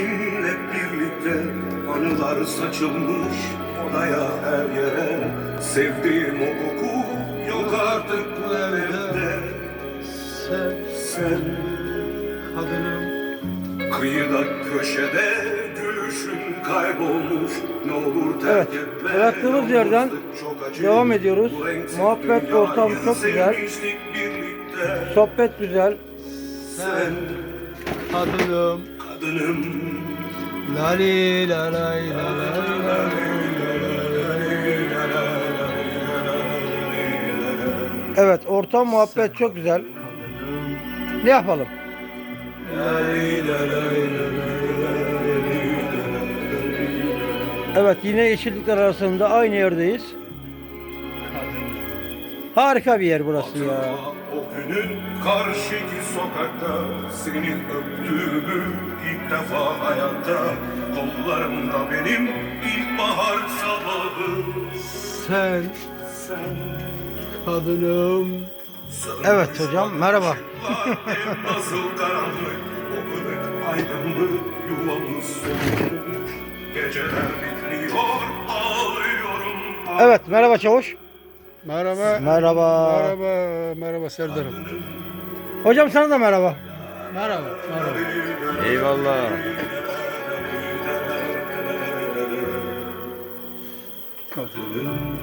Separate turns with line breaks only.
Hep birlikte anılar saçılmış odaya her yere. Sevdiğim o koku yok artık bu evde.
Sen
Sen
kadınım
kıyıda köşede gülüşün kaybolmuş. Ne olur terk
Evet,
etme
bıraktığımız yerden devam ediyoruz. Muhabbet ortamı çok güzel. Sohbet güzel.
Sen
kadınım
kadınım
Lali la lay la lay la
Evet, ortam muhabbet çok güzel. Ne yapalım? Evet, yine yeşillikler arasında aynı yerdeyiz. Harika bir yer burası ya.
O günün karşıki sokakta seni öptüğümü ilk defa hayatta kollarımda benim ilkbahar sabahı
Sen
sen
kadınım
Evet hocam, merhaba.
nasıl karanlık o ılık aydınlık yuvamız sönmüş geceler bitmiyor ağlıyorum
Evet, merhaba çavuş.
Merhaba
Merhaba.
Merhaba Merhaba Serdar'ım
Hocam sana da merhaba.
Merhaba Merhaba
Eyvallah.
Kadınım.